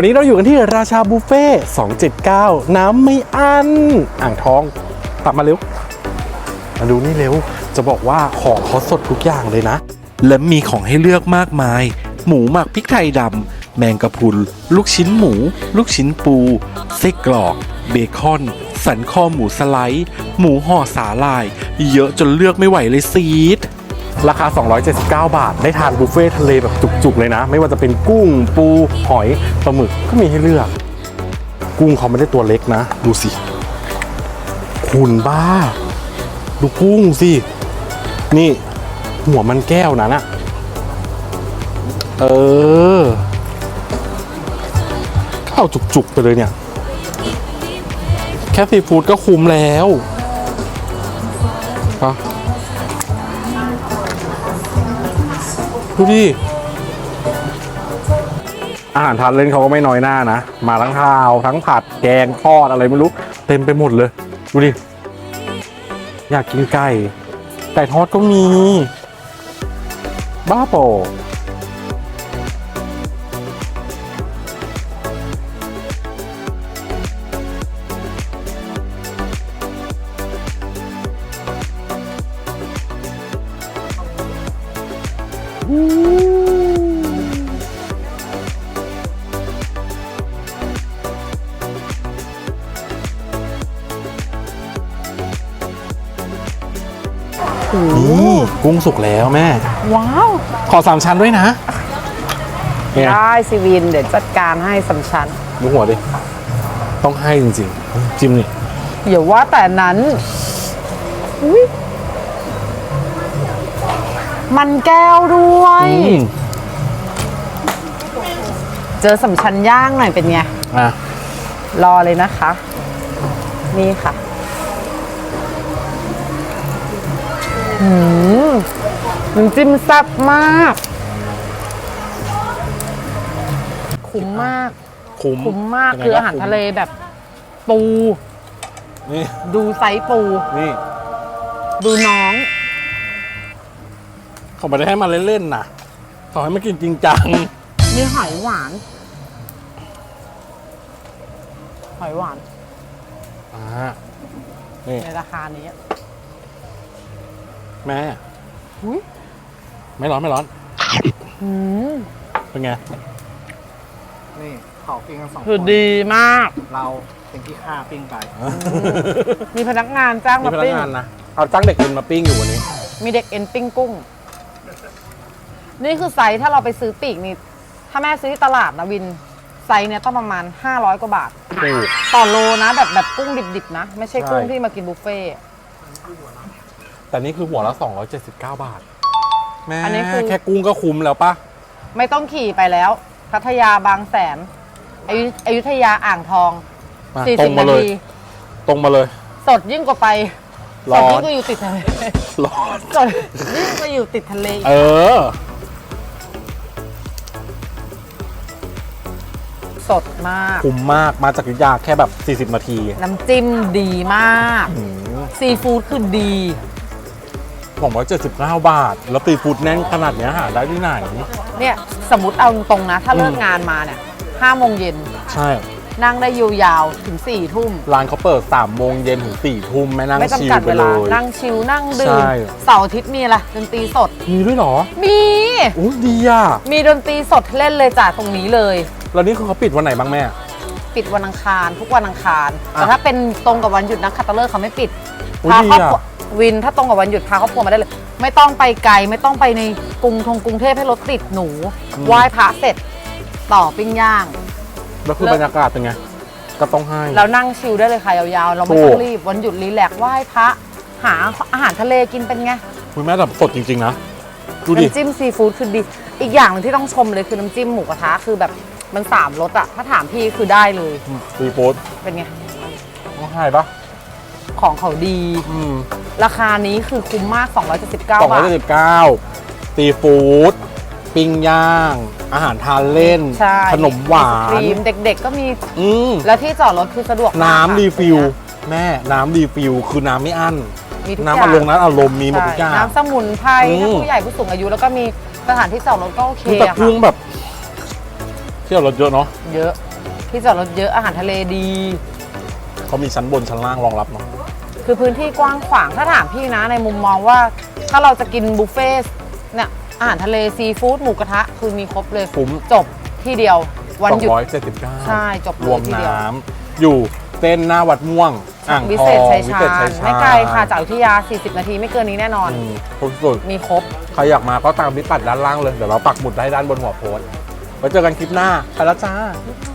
วันนี้เราอยู่กันที่ราชาบุฟเฟ่279 น้ำไม่อั้นอ่างทองตับมาเร็ว มาดูนี่เร็ว จะบอกว่าของเขาสดทุกอย่างเลยนะ และมีของให้เลือกมากมาย หมูหมักพริกไทยดำ แมงกะพรุน ลูกชิ้นหมู ลูกชิ้นปูไส้กรอก เบคอน สันคอหมูสไลด์ หมูห่อสาลาย เยอะจนเลือกไม่ไหวเลยซีด ราคา 279 บาท ได้ทานบุฟเฟ่ทะเลแบบจุกๆเลยนะ ไม่ว่าจะเป็นกุ้งปูหอยปลาหมึกก็มีให้เลือก กุ้งเขาไม่ได้ตัวเล็กนะ ดูสิ คุณบ้า ดูกุ้งสิ นี่ หัวมันแก้วนั้นอะเออเข้าจุกๆไปเลยเนี่ย แค่ซีฟู้ดก็คุ้มแล้วอะ ดูดิอาหารทานเล่นเขาก็ไม่น้อยหน้านะ มาทั้งข้าว ทั้งผัดแกงทอดอะไรไม่รู้ เต็มไปหมดเลย ดูดิ อยากกินไก่ไก่ทอดก็มี บ้าโป กุ้งสุกแล้วแม่ ว้าว ขอสามชั้นด้วยนะเนี่ยได้สิวิน เดี๋ยวจัดการให้สำชันดูหัวดิ ต้องให้จริงๆ จิ้มนี่อย่าว่าแต่นั้นอุ๊ยมันแก้วด้วย อืมเจอสำชันย่างหน่อยเป็นไง อะรอเลยนะคะ นี่ค่ะ หืม น้ำจิ้มแซ่บมาก คุ้มมาก คุ้มคุ้มมากยังไงคืออาหารคุ้มทะเลแบบ ปูนี่ดูไซส์ปู นี่ดูน้อง เขาไม่ได้ให้มาเล่นๆนะเขาให้มากินจริงจัง มีหอยหวาน หอยหวานอ่านี่ในราคานี้แม่ อุ๊ย ไม่ร้อนไม่ร้อน อืมเป็นไง นี่เขาปิ้งกันสองคคือนดีมาก เราเป็นที่ฆ่าปิ้งไปมีพนักงานจ้างมีมาพนักปิ้ง งานนะ เอาจ้างเด็กเอ็นมาปิ้งอยู่วันนี้ มีเด็กเอ็นปิ้งกุ้ง นี่คือไซส์ถ้าเราไปซื้อปีกนี่ ถ้าแม่ซื้อที่ตลาดนะวิน ไซส์เนี่ยต้องประมาณ 500 กว่าบาท ถูก ต่อโลนะแบบแบบกุ้งดิบๆนะ ไม่ใช่ใช่กุ้งที่มากินบุฟเฟ่ต์แต่นี่คือหัวละ 279 บาท แม่อันนี้คือ แค่กุ้งก็คุ้มแล้วปะไม่ต้องขี่ไปแล้ว พัทยาบางแสนอยุอยุธยาอ่างทองมาตรง40มานาเลย ทีตรงมาเลย สดยิ่งกว่าไปสร้ดอยิ่นงกว่าอยู่ติดทะเลร้อน สดยิ่งกว่าอยู่ติดทะเลอีกเออ สดมาก คุ้มมากมาจากอยุธยาแค่แบบ 40นาทีน้ำจิ้มดีมากอืมซีฟู้ดคือดี 279 บาท แล้วตีฟูดแน่นขนาดเนี้ยหาได้ที่ไหน เนี่ยสมมติเอาตรงๆนะ ถ้าเลิกงานมาเนี่ยห้าโมงเย็นใช่ นั่งได้ยาวๆถึง4ี่ทุ่ม ร้านเขาเปิด3โมงเย็นถึง4ทุ่มแม่นั่งไม่ชิลจำกัดไปเวเลลา ย นั่งชิลนั่งดื่มใช่ เสาร์อาทิตย์มีอะไรดนตรีสด มีด้วยเหรอมีอุ้ยดีอะ มีดนตรีสดเล่นเลยจ้ะตรงนี้เลย แล้วนี่คือเขาปิดวันไหนบ้างแม่ ปิดวันอังคาร ทุกวันอังคารอะแต่ถ้าเป็นตรงกับวันหยุดนักขัตฤกษ์เขาไม่ปิด อุ๊ยพาครอบดีครัวอะ วินถ้าตรงกับวันหยุดพาครอบครัวมาได้เลย ไม่ต้องไปไกลไม่ต้องไปในกรุงทงกรุงเทพให้รถติดหนูไหว้พระเสร็จต่อปิ้งย่าง แล้วคือเลิศ บรรยากาศเป็นไง ก็ต้องให้ แล้วนั่งชิลได้เลยค่ะยาวๆ เราไม่ถูต้อกงรีบวันหยุดรีแลกซ์ไหว้พระหาอาหารทะเลกินเป็นไงคุณแม่แบบสดจริง ๆ นะ ดูดิ น้ำจิ้มซีฟู้ดคือดีอีกอย่างหนึงที่ต้องชมเลยคือน้ำจิ้มหมูกระทะคือแบบมันสามรสอะถ้าถามพี่คือได้เลยซีฟู้ดเป็นไงต้องให้ปะ ของเขาดี อืมราคานี้คือคุ้มมาก 279บสองร้าอยท เจ็ดสิบเก้าซีฟู้ดปิ้งย่าง อาหารทานเล่น ใช่ขนมหวาไอศนกรีมเด็กๆก็มี อืมแล้วที่จอดรถคือสะดวกมากน้ำค่ะรีฟิล แม่น้ำรีฟิล คือน้ำไม่อั้น มีทุกอน้ำย่าอางรมณ์น้ำอารมณ์มีหมดทุกอย่าง ใช่น้ำสมุนไพรอืมถ้าผู้ใหญ่ผู้สูงอายุแล้วก็มีสถานที่จอดรถก็โอเคคือแต่อะกุ้ค่ะงแบบเที่ยวรถเยอะเนาะเยอะ ที่จอดรถเยอะอาหารทะเลดี เขามีชั้นบนชั้นล่างรองรับเนาะ คือพื้นที่กว้างขวางถ้าถามพี่นะในมุมมองว่า ถ้าเราจะกินบุฟเฟ่ต์เนี่ยอาหารทะเลซีฟู้ดหมูกระทะ คือมีครบเลยคุ้ม จบที่เดียว วันหยุด 279ใช่จบเลยรวมทีเดียว น้ำอยู่เต้นหน้าวัดม่วง อ่างวิทอเศษงชัยวิชาเศษชัญยชาญไม่ไกลค่ะจากอยุธยา 40 นาทีไม่เกินนี้แน่นอน อืมครบสุด มีครบ ใครอยากมาก็ตามพิกัดด้านล่างเลย เดี๋ยวเราปักหมุดให้ด้านบนหัวโพสต์ไว้เจอกันคลิปหน้าไปแล้วจ้าบ